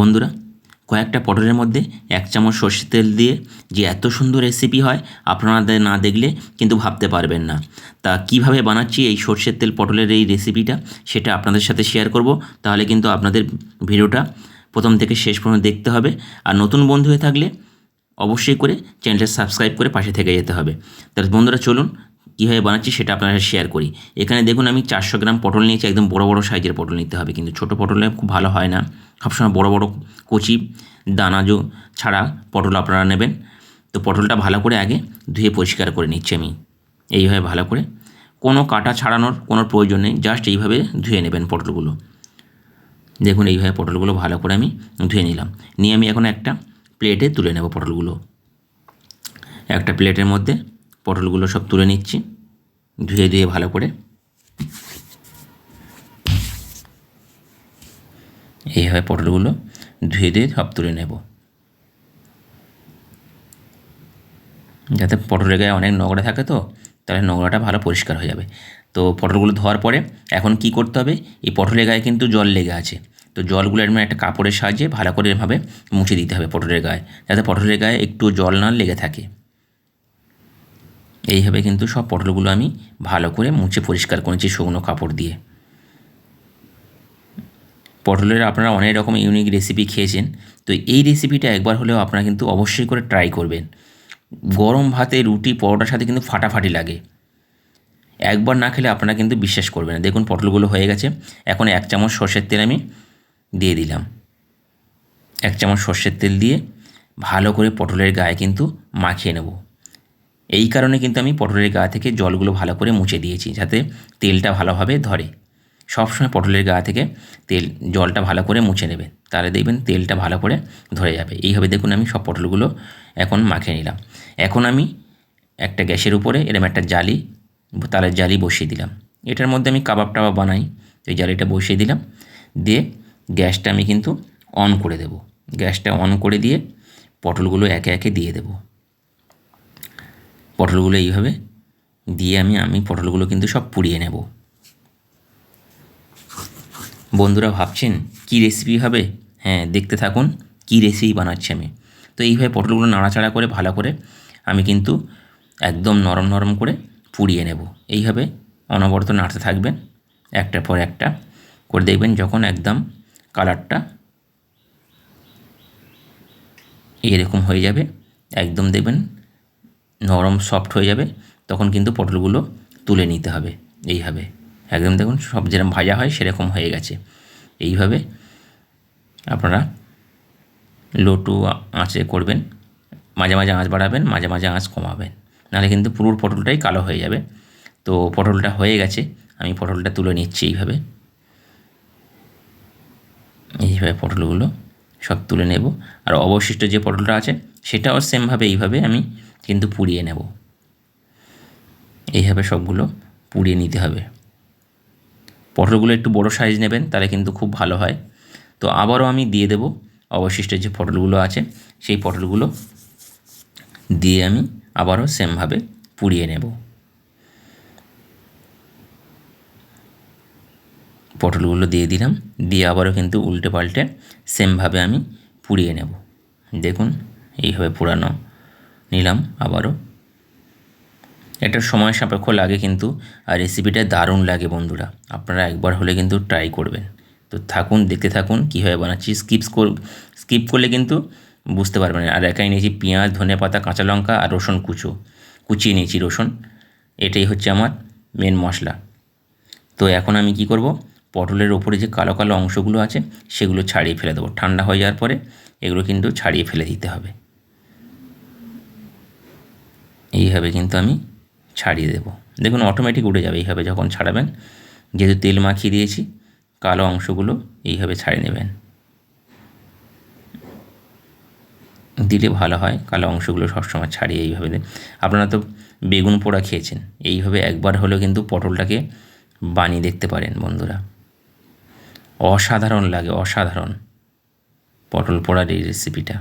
বন্ধুরা, কয়েকটা পটলের মধ্যে এক চামচ সর্ষের তেল দিয়ে যে এত সুন্দর রেসিপি হয়, আপনাদের না দেখলে কিন্তু ভাবতে পারবেন না। তা কীভাবে বানাচ্ছি এই সর্ষের তেল পটলের এই রেসিপিটা সেটা আপনাদের সাথে শেয়ার করব। তাহলে কিন্তু আপনাদের ভিডিওটা প্রথম থেকে শেষ পর্যন্ত দেখতে হবে। আর নতুন বন্ধু হয়ে থাকলে অবশ্যই করে চ্যানেলটা সাবস্ক্রাইব করে পাশে থেকে যেতে হবে। তাহলে বন্ধুরা চলুন কীভাবে বানাচ্ছি সেটা আপনারা শেয়ার করি। এখানে দেখুন আমি চারশো গ্রাম পটল নিয়েছি, একদম বড় বড় সাইজের পটল নিতে হবে, কিন্তু ছোটো পটলে খুব ভালো হয় না। সবসময় বড় বড় কচি দানাজো ছাড়া পটল আপনারা নেবেন। তো পটলটা ভালো করে আগে ধুয়ে পরিষ্কার করে নিচ্ছি আমি। এইভাবে ভালো করে। কোনো কাটা ছাড়ানোর কোনো প্রয়োজন নেই জাস্ট এইভাবে ধুয়ে নেবেন পটলগুলো। দেখুন এইভাবে পটলগুলো ভালো করে আমি ধুয়ে নিলাম। নিয়ে আমি এখন একটা প্লেটে তুলে নেব পটলগুলো। একটা প্লেটের মধ্যে পটলগুলো সব তুলে নিচ্ছি, ধুয়ে ধুয়ে ভালো করে। এইভাবে পটলগুলো ধুয়ে ধুয়ে সব তুলে নেব। যাতে পটলের গায়ে অনেক নোংরা থাকে তো, তাহলে নোংরাটা ভালো পরিষ্কার হয়ে যাবে। তো পটলগুলো ধোয়ার পরে এখন কি করতে হবে, এই পটলের গায়ে কিন্তু জল লেগে আছে। তো জলগুলো এরকম একটা কাপড়ের সাহায্যে ভালো করে এভাবে মুছে দিতে হবে পটলের গায়ে, যাতে পটলের গায়ে একটু জল না লেগে থাকে। এইভাবে কিন্তু সব পটলগুলো আমি ভালো করে মুছে পরিষ্কার করেছি শুকনো কাপড় দিয়ে। পটলের আপনারা অনেক রকম ইউনিক রেসিপি খেয়েছেন, তো এই রেসিপিটা একবার হলেও আপনারা কিন্তু অবশ্যই করে ট্রাই করবেন। গরম ভাতে রুটি, পরোটার সাথে কিন্তু ফাটাফাটি লাগে। একবার না খেলে আপনারা কিন্তু বিশ্বাস করবেন দেখুন পটলগুলো হয়ে গেছে, এখন এক চামচ সর্ষের তেল আমি দিয়ে দিলাম। এক চামচ সর্ষের তেল দিয়ে ভালো করে পটলের গায়ে কিন্তু মাখিয়ে নেব। এই কারণে কিন্তু আমি পটলের গা থেকে জলগুলো ভালো করে মুছে দিয়েছি, যাতে তেলটা ভালোভাবে ধরে। সবসময় পটলের গা থেকে তেল, জলটা ভালো করে মুছে নেবেন তাহলে দেখবেন তেলটা ভালো করে ধরে যাবে। এইভাবে দেখুন আমি সব পটলগুলো এখন মাখে নিলাম। এখন আমি একটা গ্যাসের উপরে এরকম একটা জালি, তালের জালি বসিয়ে দিলাম। এটার মধ্যে আমি কাবাব টাবাব বানাই ওই জালিটা বসিয়ে দিলাম। দিয়ে গ্যাসটা আমি কিন্তু অন করে দেব। গ্যাসটা অন করে দিয়ে পটলগুলো একে একে দিয়ে দেবো। পটলগুলো এইভাবে দিয়ে আমি আমি পটলগুলো কিন্তু সব পুড়িয়ে নেব। বন্ধুরা ভাবছেন, কি রেসিপি হবে? হ্যাঁ দেখতে থাকুন, কি রেসিপি বানাচ্ছি আমি। তো এইভাবে পটলগুলো নাড়াচাড়া করে, ভালো করে আমি কিন্তু একদম নরম নরম করে পুড়িয়ে নেব। এইভাবে অনবরত নাড়তে থাকবেন একটার পর একটা করে দেখবেন যখন একদম কালারটা এরকম হয়ে যাবে। একদম দেখবেন নরম সফট হয়ে যাবে, তখন কিন্তু পটলগুলো তুলে নিতে হবে, এইভাবে। একদম দেখুন, সব যেরকম ভাজা হয় সেরকম হয়ে গেছে। এইভাবে আপনারা লোটু আঁচে করবেন, মাঝে মাঝে আঁচ বাড়াবেন, মাঝে মাঝে আঁচ কমাবেন। নাহলে কিন্তু পুরো পটলটাই কালো হয়ে যাবে। তো পটলটা হয়ে গেছে, আমি পটলটা তুলে নিচ্ছি এইভাবে। এইভাবে পটলগুলো সব তুলে নেব। আর অবশিষ্ট যে পটলটা আছে, সেটাও সেমভাবে এইভাবে আমি কিন্তু পুড়িয়ে নেব। এইভাবে সবগুলো পুড়িয়ে নিতে হবে। পটলগুলো একটু বড় সাইজ নেবেন, তাহলে কিন্তু খুব ভালো হয়। তো আবারও আমি দিয়ে দেব অবশিষ্ট যে পটলগুলো আছে, সেই পটলগুলো দিয়ে আমি আবারও সেমভাবে পুড়িয়ে নেব। পটলগুলো দিয়ে দিলাম, দিয়ে আবারও কিন্তু উল্টে পাল্টে সেমভাবে আমি পুড়িয়ে নেব। দেখুন, এইভাবে পোড়ানো নিলাম আবারও। এটা সময় সাপেক্ষ লাগে কিন্তু, আর রেসিপিটা দারুণ লাগে বন্ধুরা। আপনারা একবার হলে কিন্তু ট্রাই করবেন। তো থাকুন, দেখতে থাকুন কীভাবে বানাচ্ছি। স্কিপস কর স্কিপ করলে কিন্তু বুঝতে পারবেন আর একাই নিয়েছি পেঁয়াজ ধনে পাতা, কাঁচা লঙ্কা আর রসুন কুচো। কুচিয়ে নিয়েছি রসুন। এটাই হচ্ছে আমার মেন মশলা। তো এখন আমি কি করব? পটলের ওপরে যে কালো কালো অংশগুলো আছে, সেগুলো ছাড়িয়ে ফেলে দেবো। ঠান্ডা হয়ে যাওয়ার পরে এগুলো কিন্তু ছাড়িয়ে ফেলে দিতে হবে। এইভাবে কিন্তু আমি ছাড়িয়ে দেবো। দেখুন অটোমেটিক উঠে যাবে এইভাবে যখন ছাড়াবেন। যেহেতু তেল মাখিয়ে দিয়েছি, কালো অংশগুলো এইভাবে ছাড়িয়ে নেবেন। দিলে ভালো হয়, কালো অংশগুলো সবসময় ছাড়িয়ে এইভাবে দেন। আপনারা তো বেগুন পোড়া খেয়েছেন, এইভাবে একবার হলেও কিন্তু পটলটাকে বানিয়ে দেখতে পারেন বন্ধুরা। অসাধারণ লাগে, অসাধারণ পটল পোড়ার এই রেসিপিটা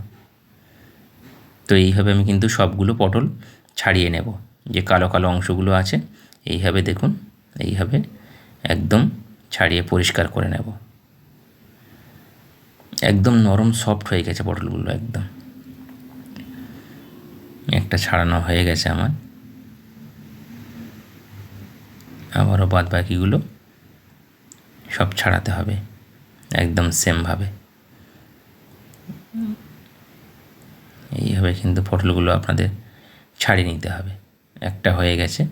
তো এইভাবে আমি কিন্তু সবগুলো পটল ছাড়িয়ে নেব। যে কালো কালো অংশগুলো আছে, এইভাবে দেখুন, এইভাবে একদম ছাড়িয়ে পরিষ্কার করে নেব। একদম নরম সফট হয়ে গেছে পটলগুলো একদম। একটা ছাড়ানো হয়ে গেছে আমার। আবারও বাদ বাকিগুলো সব ছাড়াতে হবে, একদম সেমভাবে। এইভাবে কিন্তু পটলগুলো আপনাদের ছাড়িয়ে নিতে হবে। একটা হয়ে গেছে।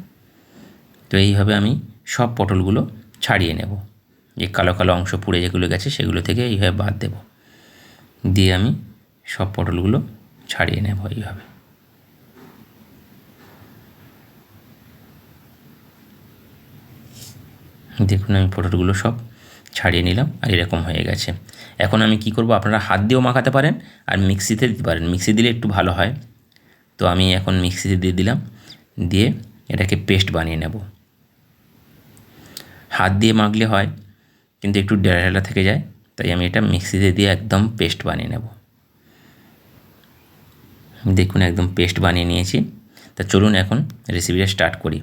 তো এইভাবে আমি সব পটলগুলো ছাড়িয়ে নেব। যে কালো কালো অংশ পুড়ে যেগুলো গেছে সেগুলো থেকে এইভাবে বাদ দেব। দিয়ে আমি সব পটলগুলো ছাড়িয়ে নেব এইভাবে। দেখুন আমি পটলগুলো সব ছাড়িয়ে নিলাম আর এরকম হয়ে গেছে। এখন আমি কি করব? আপনারা হাত দিয়েও মাখাতে পারেন আর মিক্সিতে দিতে পারেন। মিক্সি দিলে একটু ভালো হয়। তো আমি এখন মিক্সিতে দিয়ে দিলাম, দিয়ে এটাকে পেস্ট বানিয়ে নেব। হাত দিয়ে মাখলে হয়, কিন্তু একটু ডেলা থেকে যায়, তাই আমি এটা মিক্সিতে দিয়ে একদম পেস্ট বানিয়ে নেব। দেখুন, একদম পেস্ট বানিয়ে নিয়েছি। তা চলুন এখন রেসিপিটা স্টার্ট করি।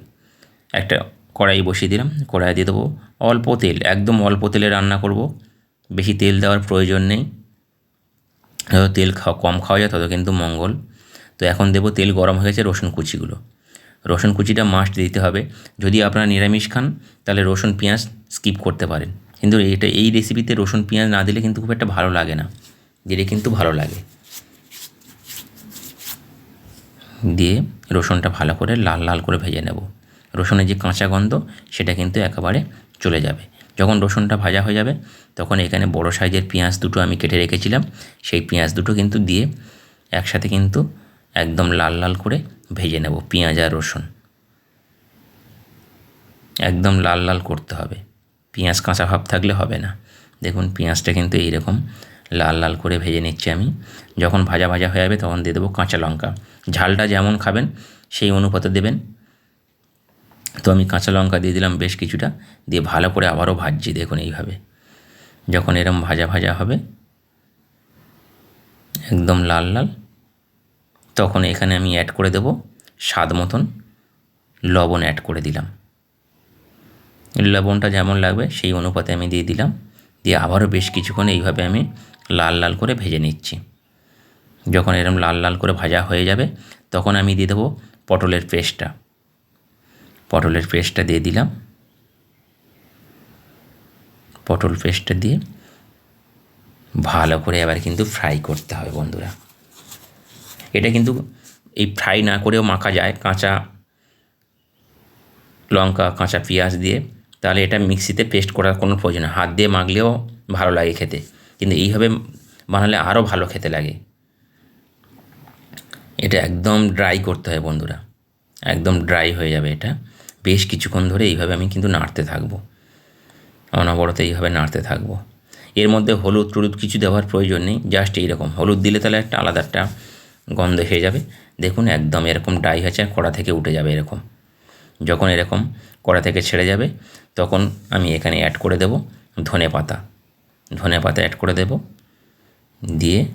একটা কড়াই বসিয়ে দিলাম কড়াই দিয়ে দেবো অল্প তেল, একদম অল্প তেলে রান্না করব। বেশি তেল দেওয়ার প্রয়োজন নেই। যত তেল খাওয়া, কম খাওয়া যায়, তত কিন্তু মঙ্গল। তো এখন দেবো তেল গরম হয়ে গেছে রসুন কুচিগুলো। রসুন কুচিটা মাস্ট দিতে হবে। যদি আপনারা নিরামিষ খান, তাহলে রসুন, পেঁয়াজ স্কিপ করতে পারেন। কিন্তু এটা, এই রেসিপিতে রসুন, পেঁয়াজ না দিলে কিন্তু খুব একটা ভালো লাগে না। দিলে কিন্তু ভালো লাগে। দিয়ে রসুনটা ভালো করে লাল লাল করে ভেজে নেব। রসুনের যে কাঁচা গন্ধ, সেটা কিন্তু একেবারে চলে যাবে। যখন রসুনটা ভাজা হয়ে যাবে, তখন এখানে বড় সাইজের পেঁয়াজ দুটো আমি কেটে রেখেছিলাম। সেই পেঁয়াজ দুটো কিন্তু দিয়ে একসাথে কিন্তু একদম লাল লাল করে ভেজে নেব, পেঁয়াজ আর রসুন। একদম লাল লাল করতে হবে। পেঁয়াজ কাঁচা ভাব থাকলে হবে না। দেখুন, পেঁয়াজটা কিন্তু এইরকম লাল লাল করে ভেজে নিচ্ছি আমি। যখন ভাজা ভাজা হয়ে যাবে, তখন দিয়ে দেবো কাঁচা লঙ্কা। ঝালটা যেমন খাবেন, সেই অনুপাতে দেবেন। তো আমি কাঁচা লঙ্কা দিয়ে দিলাম বেশ কিছুটা, দিয়ে ভালো করে আবারও ভাজছি, দেখুন এইভাবে। যখন এরম ভাজা ভাজা হবে, একদম লাল লাল তখন এখানে আমি অ্যাড করে দেব স্বাদ মতন লবণ অ্যাড করে দিলাম। লবণটা যেমন লাগবে সেই অনুপাতে আমি দিয়ে দিলাম। দিয়ে আবারও বেশ কিছুক্ষণ এইভাবে আমি লাল লাল করে ভেজে নিচ্ছি। যখন এরম লাল লাল করে ভাজা হয়ে যাবে, তখন আমি দিয়ে দেবো পটলের পেস্টটা। পটলের পেস্টটা দিয়ে দিলাম। পটল পেস্টটা দিয়ে ভালো করে এবার কিন্তু ফ্রাই করতে হবে বন্ধুরা। এটা কিন্তু এই ফ্রাই না করেও মাখা যায় কাঁচা লঙ্কা, কাঁচা পেঁয়াজ দিয়ে। তাহলে এটা মিক্সিতে পেস্ট করার কোনো প্রয়োজন হাত দিয়ে মাখলেও ভালো লাগে খেতে। কিন্তু এইভাবে বানালে আরও ভালো খেতে লাগে। এটা একদম ড্রাই করতে হয় বন্ধুরা। একদম ড্রাই হয়ে যাবে এটা। বেশ কিছুক্ষণ ধরে এইভাবে আমি কিন্তু নাড়তে থাকব। অনবরত এইভাবে নাড়তে থাকব। এর মধ্যে হলুদ টলুদ কিছু দেওয়ার প্রয়োজন নেই। জাস্ট এইরকম। হলুদ দিলে তাহলে একটা আলাদা একটা গন্ধ হয়ে যাবে। দেখুন, একদম এরকম ড্রাই হয়েছে আর কড়া থেকে উঠে যাবে এরকম। যখন এরকম কড়া থেকে ছেড়ে যাবে, তখন আমি এখানে অ্যাড করে দেব ধনে পাতা। ধনে পাতা অ্যাড করে দেব। দিয়ে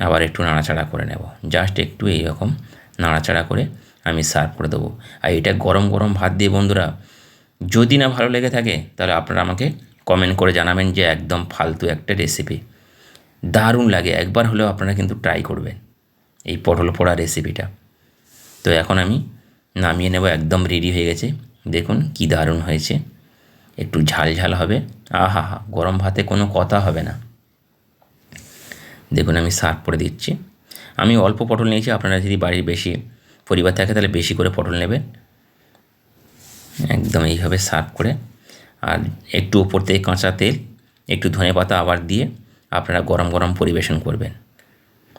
আবার একটু নাড়াচাড়া করে নেব। জাস্ট একটু এইরকম নাড়াচাড়া করে আমি সার্ভ করে দেবো। আর এটা গরম গরম ভাত দিয়ে বন্ধুরা, যদি না ভালো লেগে থাকে, তাহলে আপনারা আমাকে কমেন্ট করে জানাবেন যে একদম ফালতু একটা রেসিপি দারুণ লাগে। একবার হলেও আপনারা কিন্তু ট্রাই করবেন। এই পটল পোড়া রেসিপিটা তো এখন আমি নামিয়ে নেব, একদম রেডি হয়ে গেছে। দেখুন কি দারুণ হয়েছে। একটু ঝাল ঝাল হবে। আহা হা গরম ভাতে কোনো কথা হবে না। দেখুন আমি সার্ভ করে দিচ্ছি। আমি অল্প পটল নিয়েছি, আপনারা যদি বাড়ির বেশি পরিবার থাকে তাহলে বেশি করে পটল নেবেন। একদম এইভাবে সার্ভ করে। আর একটু ওপর থেকে কাঁচা তেল, একটু ধনে পাতা আবার দিয়ে আপনারা গরম গরম পরিবেশন করবেন।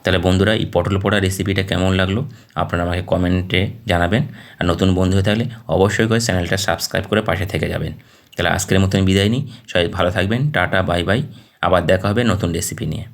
তাহলে বন্ধুরা এই পটল পোড়া রেসিপিটা কেমন লাগল আপনারা আমাকে কমেন্টে জানাবেন। আর নতুন বন্ধু হয়ে থাকলে অবশ্যই করে চ্যানেলটা সাবস্ক্রাইব করে পাশে থেকে যাবেন। তাহলে আজকের মতন বিদায় নিই। সবাই ভালো থাকবেন। টাটা বাই বাই আবার দেখা হবে নতুন রেসিপি নিয়ে।